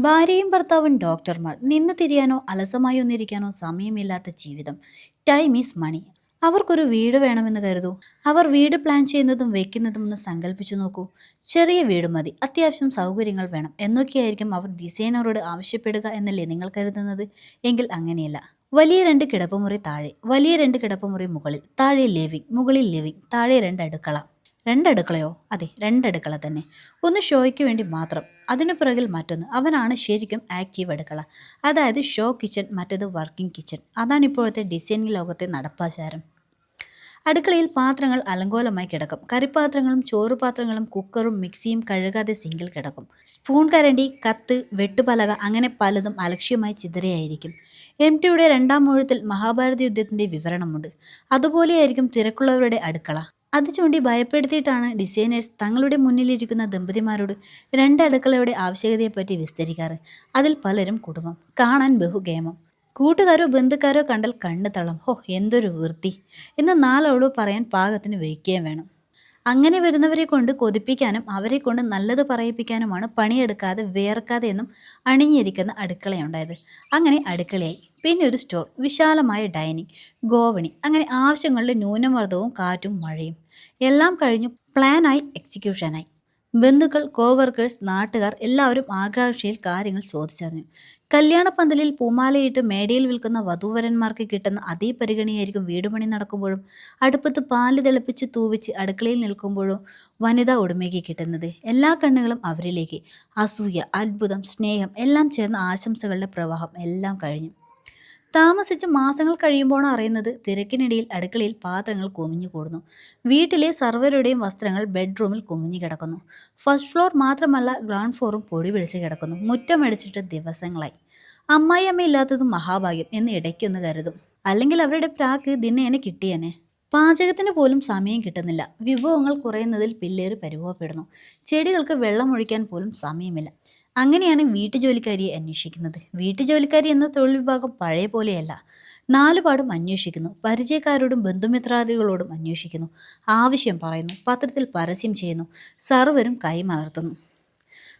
ഭാര്യയും ഭർത്താവും ഡോക്ടർമാർ നിന്ന് തിരിയാനോ അലസമായി ഒന്നിരിക്കാനോ സമയമില്ലാത്ത ജീവിതം. ടൈം ഈസ് മണി അവർക്കൊരു വീട് വേണമെന്ന് കരുതൂ. അവർ വീട് പ്ലാൻ ചെയ്യുന്നതും വെക്കുന്നതും ഒന്ന് സങ്കല്പിച്ചു നോക്കൂ. ചെറിയ വീട് മതി. അത്യാവശ്യം സൗകര്യങ്ങൾ വേണം. എന്നൊക്കെയായിരിക്കും അവർ ഡിസൈനറോട് ആവശ്യപ്പെടുക എന്നല്ലേ നിങ്ങൾ കരുതുന്നത്? എങ്കിൽ അങ്ങനെയല്ല. വലിയ രണ്ട് കിടപ്പുമുറി താഴെ വലിയ രണ്ട് കിടപ്പുമുറി മുകളിൽ താഴെ ലിവിംഗ് മുകളിൽ ലിവിംഗ് താഴെ രണ്ട് അടുക്കള. രണ്ടടുക്കളയോ? അതെ രണ്ടടുക്കള തന്നെ. ഒന്ന് ഷോയ്ക്ക് വേണ്ടി മാത്രം. അതിനു പിറകിൽ മറ്റൊന്ന്. അവനാണ് ശരിക്കും ആക്റ്റീവ് അടുക്കള. അതായത് ഷോ കിച്ചൺ മറ്റേത് വർക്കിംഗ് കിച്ചൺ അതാണ് ഇപ്പോഴത്തെ ഡിസൈനിങ് ലോകത്തെ നടപ്പാചാരം. അടുക്കളയിൽ പാത്രങ്ങൾ അലങ്കോലമായി കിടക്കും. കറിപ്പാത്രങ്ങളും ചോറുപാത്രങ്ങളും കുക്കറും മിക്സിയും കഴുകാതെ സിങ്കിൽ കിടക്കും. സ്പൂൺ കരണ്ടി കത്ത് വെട്ടുപലക അങ്ങനെ പലതും അലക്ഷ്യമായി ചിതറയായിരിക്കും. എം ടിയുടെ രണ്ടാം മൂഴത്തിൽ മഹാഭാരത യുദ്ധത്തിന്റെ വിവരണമുണ്ട്. അതുപോലെയായിരിക്കും തിരക്കുള്ളവരുടെ അടുക്കള. അത് ചൂണ്ടി ഭയപ്പെടുത്തിയിട്ടാണ് ഡിസൈനേഴ്സ് തങ്ങളുടെ മുന്നിലിരിക്കുന്ന ദമ്പതിമാരോട് രണ്ട് അടുക്കളയുടെ ആവശ്യകതയെപ്പറ്റി വിസ്തരിക്കാറ്. അതിൽ പലരും കുടുംബം കാണാൻ ബഹുഗേമം. കൂട്ടുകാരോ ബന്ധുക്കാരോ കണ്ടാൽ കണ്ണ് തള്ളം. ഹോ എന്തൊരു വൃത്തി. എന്ന് നാലോട് പറയാൻ പാകത്തിന് വയ്ക്കുകയും വേണം. അങ്ങനെ വരുന്നവരെ കൊണ്ട് കൊതിപ്പിക്കാനും അവരെ കൊണ്ട് നല്ലത് പറയിപ്പിക്കാനുമാണ് പണിയെടുക്കാതെ വേർക്കാതെ എന്നും അണിഞ്ഞിരിക്കുന്ന അടുക്കളയുണ്ടായത്. അങ്ങനെ അടുക്കളയായി. പിന്നെ ഒരു സ്റ്റോർ വിശാലമായ ഡൈനിങ് ഗോവണി അങ്ങനെ ആവശ്യങ്ങളുടെ ന്യൂനമർദ്ദവും കാറ്റും മഴയും. എല്ലാം കഴിഞ്ഞു പ്ലാനായി എക്സിക്യൂഷനായി ബന്ധുക്കൾ കോവർക്കേഴ്സ് നാട്ടുകാർ എല്ലാവരും ആകാംക്ഷയിൽ കാര്യങ്ങൾ ചോദിച്ചറിഞ്ഞു. കല്യാണപ്പന്തലിൽ പൂമാലയിട്ട് മേടയിൽ വിൽക്കുന്ന വധൂവരന്മാർക്ക് കിട്ടുന്ന അതേ പരിഗണിയായിരിക്കും വീടുപണി നടക്കുമ്പോഴും അടുപ്പത്ത് പാൽ തിളപ്പിച്ച് തൂവിച്ച് അടുക്കളയിൽ നിൽക്കുമ്പോഴും വനിതാ ഉടമയ്ക്ക് കിട്ടുന്നത്. എല്ലാ കണ്ണുകളും അവരിലേക്ക്. അസൂയ അത്ഭുതം സ്നേഹം എല്ലാം ചേർന്ന ആശംസകളുടെ പ്രവാഹം എല്ലാം കഴിഞ്ഞു. താമസിച്ച് മാസങ്ങൾ കഴിയുമ്പോഴാണ് അറിയുന്നത് തിരക്കിനിടയിൽ അടുക്കളയിൽ പാത്രങ്ങൾ കുമിഞ്ഞു കൂടുന്നു. വീട്ടിലെ സർവരുടെയും വസ്ത്രങ്ങൾ ബെഡ്റൂമിൽ കുമിഞ്ഞു കിടക്കുന്നു. ഫസ്റ്റ് ഫ്ലോർ മാത്രമല്ല ഗ്രൗണ്ട് ഫ്ലോറും പൊടി പിടിച്ച് കിടക്കുന്നു. മുറ്റമടിച്ചിട്ട് ദിവസങ്ങളായി. അമ്മായി അമ്മ ഇല്ലാത്തത് മഹാഭാഗ്യം എന്ന് ഇടയ്ക്കൊന്ന് കരുതും. അല്ലെങ്കിൽ അവരുടെ പ്രാക്ക് ദിനേനെ കിട്ടിയേനെ. പാചകത്തിന് പോലും സമയം കിട്ടുന്നില്ല. വിഭവങ്ങൾ കുറയുന്നതിൽ പിള്ളേർ പരിഭവപ്പെടുന്നു. ചെടികൾക്ക് വെള്ളമൊഴിക്കാൻ പോലും സമയമില്ല. അങ്ങനെയാണ് വീട്ടുജോലിക്കാരിയെ അന്വേഷിക്കുന്നത്. വീട്ടുജോലിക്കാരി എന്ന തൊഴിൽ വിഭാഗം പഴയ പോലെയല്ല. നാലുപാടും അന്വേഷിക്കുന്നു. പരിചയക്കാരോടും ബന്ധുമിത്രാദികളോടും അന്വേഷിക്കുന്നു. ആവശ്യം പറയുന്നു. പത്രത്തിൽ പരസ്യം ചെയ്യുന്നു. സർവരും കൈമലർത്തുന്നു.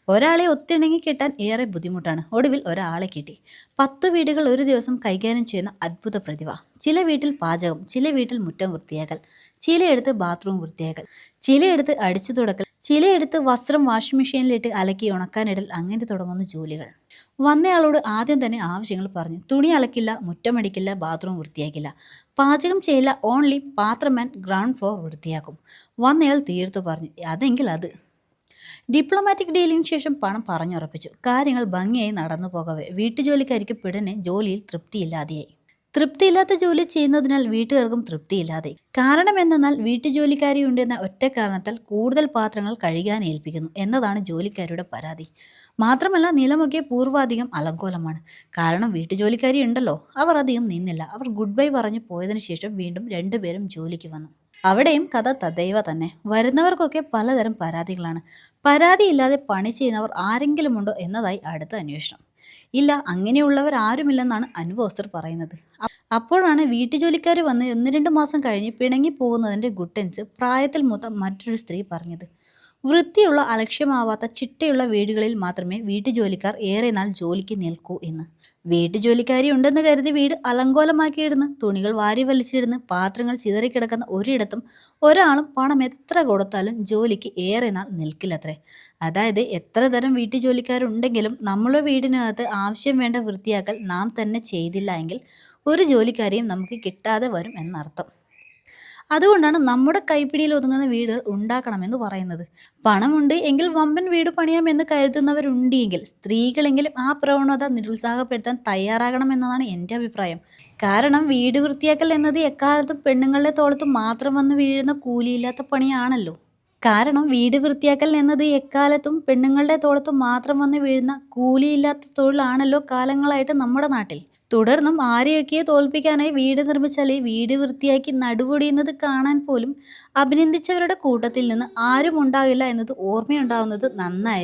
ഒരാളെ ഒത്തിണങ്ങി കിട്ടാൻ ഏറെ ബുദ്ധിമുട്ടാണ്. ഒടുവിൽ ഒരാളെ കിട്ടി. പത്ത് വീടുകൾ ഒരു ദിവസം കൈകാര്യം ചെയ്യുന്ന അത്ഭുത പ്രതിഭ. ചില വീട്ടിൽ പാചകം ചില വീട്ടിൽ മുറ്റം വൃത്തിയാക്കൽ ചിലയെടുത്ത് ബാത്റൂം വൃത്തിയാക്കൽ ചിലയെടുത്ത് അടിച്ചു തുടക്കൽ ചിലയെടുത്ത് വസ്ത്രം വാഷിംഗ് മെഷീനിലിട്ട് അലക്കി ഉണക്കാനിടൽ അങ്ങനെ തുടങ്ങുന്ന ജോലികൾ. വന്നയാളോട് ആദ്യം തന്നെ ആവശ്യങ്ങൾ പറഞ്ഞു. തുണി അലക്കില്ല മുറ്റമടിക്കില്ല ബാത്റൂം വൃത്തിയാക്കില്ല. പാചകം ചെയ്യില്ല ഓൺലി പാത്രം ആൻഡ് ഗ്രൗണ്ട് ഫ്ലോർ വൃത്തിയാക്കും. വന്നയാൾ തീർത്തു പറഞ്ഞു അതെങ്കിൽ അത്. ഡിപ്ലോമാറ്റിക് ഡീലിന് ശേഷം പണം പറഞ്ഞുറപ്പിച്ചു. കാര്യങ്ങൾ ഭംഗിയായി നടന്നു പോകവേ. വീട്ടുജോലിക്കാരിക്ക് പിടനെ ജോലിയിൽ തൃപ്തിയില്ലാതെയായി. തൃപ്തിയില്ലാത്ത ജോലി ചെയ്യുന്നതിനാൽ വീട്ടുകാർക്കും തൃപ്തിയില്ലാതെ കാരണം എന്തെന്നാൽ വീട്ടുജോലിക്കാരി ഉണ്ടെന്ന ഒറ്റ കാരണത്താൽ കൂടുതൽ പാത്രങ്ങൾ കഴുകാൻ ഏൽപ്പിക്കുന്നു എന്നതാണ് ജോലിക്കാരിയുടെ പരാതി. മാത്രമല്ല നിലമൊക്കെ പൂർവാധികം അലങ്കോലമാണ്. കാരണം വീട്ടുജോലിക്കാരി ഉണ്ടല്ലോ അവർ അധികം നിന്നില്ല. അവർ ഗുഡ് ബൈ പറഞ്ഞു പോയതിനു ശേഷം വീണ്ടും രണ്ടുപേരും ജോലിക്ക് വന്നു. അവിടെയും കഥ തദൈവ തന്നെ. വരുന്നവർക്കൊക്കെ പലതരം പരാതികളാണ്. പരാതിയില്ലാതെ പണി ചെയ്യുന്നവർ ആരെങ്കിലും ഉണ്ടോ എന്നതായി അടുത്ത അന്വേഷണം. ഇല്ല അങ്ങനെയുള്ളവർ ആരുമില്ലെന്നാണ് അനുഭവസ്ഥർ പറയുന്നത്. അപ്പോഴാണ് വീട്ടുജോലിക്കാർ വന്ന് ഒന്ന് രണ്ട് മാസം കഴിഞ്ഞ് പിണങ്ങി പോകുന്നതിന്റെ ഗുട്ടൻസ് പ്രായത്തിൽ മൂത്ത മറ്റൊരു സ്ത്രീ പറഞ്ഞത്. വൃത്തിയുള്ള അലക്ഷ്യമാവാത്ത ചിട്ടയുള്ള വീടുകളിൽ മാത്രമേ വീട്ടുജോലിക്കാർ ഏറെ നാൾ ജോലിക്ക് നിൽക്കൂ എന്ന്. വീട്ടുജോലിക്കാരി ഉണ്ടെന്ന് കരുതി വീട് അലങ്കോലമാക്കിയിടുന്ന്. തുണികൾ വാരി വലിച്ചിടുന്ന്. പാത്രങ്ങൾ ചിതറിക്കിടക്കുന്ന ഒരിടത്തും ഒരാളും പണം എത്ര കൊടുത്താലും ജോലിക്ക് ഏറെ നാൾ നിൽക്കില്ലത്രേ. അതായത് എത്ര തരം വീട്ടുജോലിക്കാരുണ്ടെങ്കിലും നമ്മുടെ വീടിനകത്ത് ആവശ്യം വേണ്ട വൃത്തിയാക്കൽ നാം തന്നെ ചെയ്തില്ല എങ്കിൽ ഒരു ജോലിക്കാരെയും നമുക്ക് കിട്ടാതെ വരും എന്നർത്ഥം. അതുകൊണ്ടാണ് നമ്മുടെ കൈപ്പിടിയിൽ ഒതുങ്ങുന്ന വീടുകൾ ഉണ്ടാക്കണമെന്ന് പറയുന്നത്. പണമുണ്ട് എങ്കിൽ വമ്പൻ വീട് പണിയാമെന്ന് കരുതുന്നവരുണ്ടെങ്കിൽ സ്ത്രീകളെങ്കിലും ആ പ്രവണത നിരുത്സാഹപ്പെടുത്താൻ തയ്യാറാകണമെന്നതാണ് എന്റെ അഭിപ്രായം. കാരണം വീട് വൃത്തിയാക്കൽ എന്നത് എക്കാലത്തും പെണ്ണുങ്ങളുടെ തോളത്ത് മാത്രം വന്ന് വീഴുന്ന കൂലിയില്ലാത്ത പണിയാണല്ലോ. കാരണം വീട് വൃത്തിയാക്കൽ എന്നത് എക്കാലത്തും പെണ്ണുങ്ങളുടെ തോളത്ത് മാത്രം വന്ന് വീഴുന്ന കൂലിയില്ലാത്ത തൊഴിലാണല്ലോ കാലങ്ങളായിട്ട് നമ്മുടെ നാട്ടിൽ. തുടർന്നും ആരെയൊക്കെ തോൽപ്പിക്കാനായി വീട് നിർമ്മിച്ചാലേ വീട് വൃത്തിയാക്കി നടുപൊടിയുന്നത് കാണാൻ പോലും അഭിനന്ദിച്ചവരുടെ കൂട്ടത്തിൽ നിന്ന് ആരും ഉണ്ടാവില്ല എന്നത് ഓർമ്മയുണ്ടാവുന്നത് നന്നായി